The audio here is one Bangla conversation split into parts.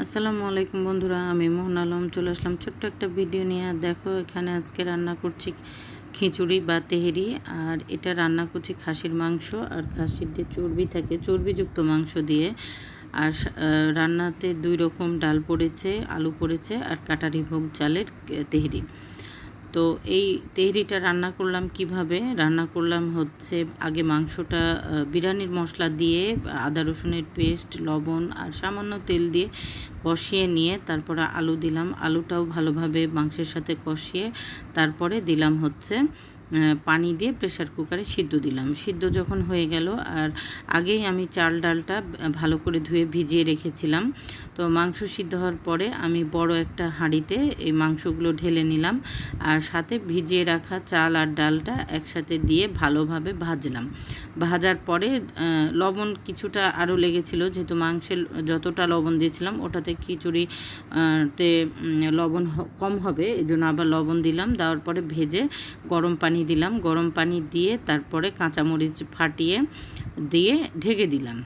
আসসালামু আলাইকুম বন্ধুরা, আমি মোহন আলম, চলে আসলাম ছোট্ট একটা ভিডিও নিয়ে। আর দেখো, এখানে আজকে রান্না করছি খিচুড়ি বা তেহেরি, আর এটা রান্না করছি খাসির মাংস, আর খাসির যে চর্বি থাকে, চর্বিযুক্ত মাংস দিয়ে। আর রান্নাতে দুই রকম ডাল পড়েছে, আলু পড়েছে, আর কাটারি ভোগ, চালের তেহেরি। তো এই তেহরিটা রান্না করলাম কীভাবে? রান্না করলাম হচ্ছে আগে মাংসটা বিরিয়ানির মশলা দিয়ে, আদা রসুনের পেস্ট, লবণ আর সামান্য তেল দিয়ে কষিয়ে নিয়ে তারপরে আলু দিলাম। আলুটাও ভালোভাবে মাংসের সাথে কষিয়ে তারপরে দিলাম হচ্ছে পানি দিয়ে প্রেসার কুকারে সিদ্ধ দিলাম। সিদ্ধ যখন হয়ে গেল আর আগেই আমি চাল ডালটা ভালো করে ধুয়ে ভিজিয়ে রেখেছিলাম। তো মাংস সিদ্ধ হওয়ার পরে আমি বড় একটা হাঁড়িতে এই মাংসগুলো ঢেলে নিলাম আর সাথে ভিজিয়ে রাখা চাল আর ডালটা একসাথে দিয়ে ভালোভাবে ভাজলাম। ভাজার পরে লবণ কিছুটা আরও লেগেছিল, যেহেতু মাংসের যতটা লবণ দিয়েছিলাম ওটাতে খিচুড়ি তে লবণ কম হবে এই জন্য আবার লবণ দিলাম। দেওয়ার পরে ভেজে গরম পানি দিলাম, গরম পানি দিয়ে তারপরে কাঁচামরিচ ফাটিয়ে দিয়ে ঢেকে দিলাম।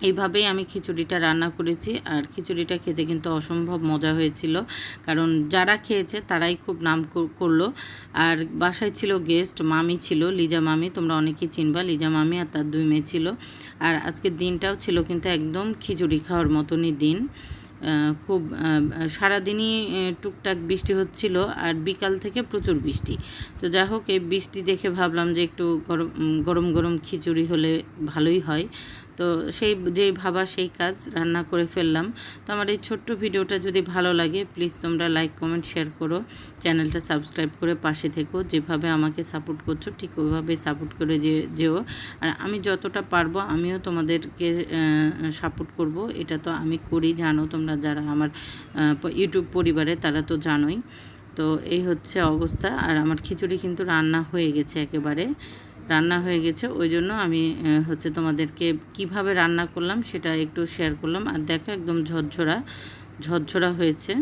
এইভাবেই আমি খিচুড়িটা রান্না করেছি। আর খিচুড়িটা খেতে কিন্তু অসম্ভব মজা হয়েছিল। কারণ যারা খেয়েছে তারাই খুব নাম কর- করল। আর বাসায় ছিল গেস্ট, মামি ছিল, লিজা মামি। তোমরা অনেকেই চিনবা, লিজা মামি আর তার দুই মেয়ে ছিল। আর আজকের দিনটাও ছিল কিন্তু একদম খিচুড়ি খাওয়ার মতনই দিন। খুব সারাদিনই টুকটাক বৃষ্টি হচ্ছিল আর বিকাল থেকে প্রচুর বৃষ্টি। তো যাই হোক, এই বৃষ্টি দেখে ভাবলাম যে একটু গরম গরম গরম খিচুড়ি হলে ভালোই হয়। তো সেই, যেই ভাবা সেই কাজ রান্না করে ফেললাম। তো আমার এই ছোট্ট ভিডিওটা যদি ভালো লাগে প্লিজ তোমরা লাইক কমেন্ট শেয়ার করো। চ্যানেলটা সাবস্ক্রাইব করে পাশে থেকো। যেভাবে আমাকে সাপোর্ট করছ, ঠিক ওইভাবে সাপোর্ট করে যে, যেও। আর আমি যতটা পারব, আমিও তোমাদেরকে সাপোর্ট করব। এটা তো আমি করি, জানো তোমরা যারা আমার ইউটিউব পরিবারে, তারা তো জানোই। তো এই হচ্ছে অবস্থা। আর আমার খিচুড়ি কিন্তু রান্না হয়ে গেছে একেবারে। রান্না হয়ে গেছে, ওই জন্য আমি হচ্ছে তোমাদেরকে কীভাবে রান্না করলাম সেটা একটু শেয়ার করলাম। আর দেখো একদম ঝরঝরা ঝরঝরা হয়েছে।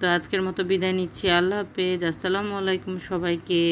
তো আজকের মতো বিদায় নিচ্ছি। আল্লাহ হাফেজ। আসসালামু আলাইকুম সবাইকে।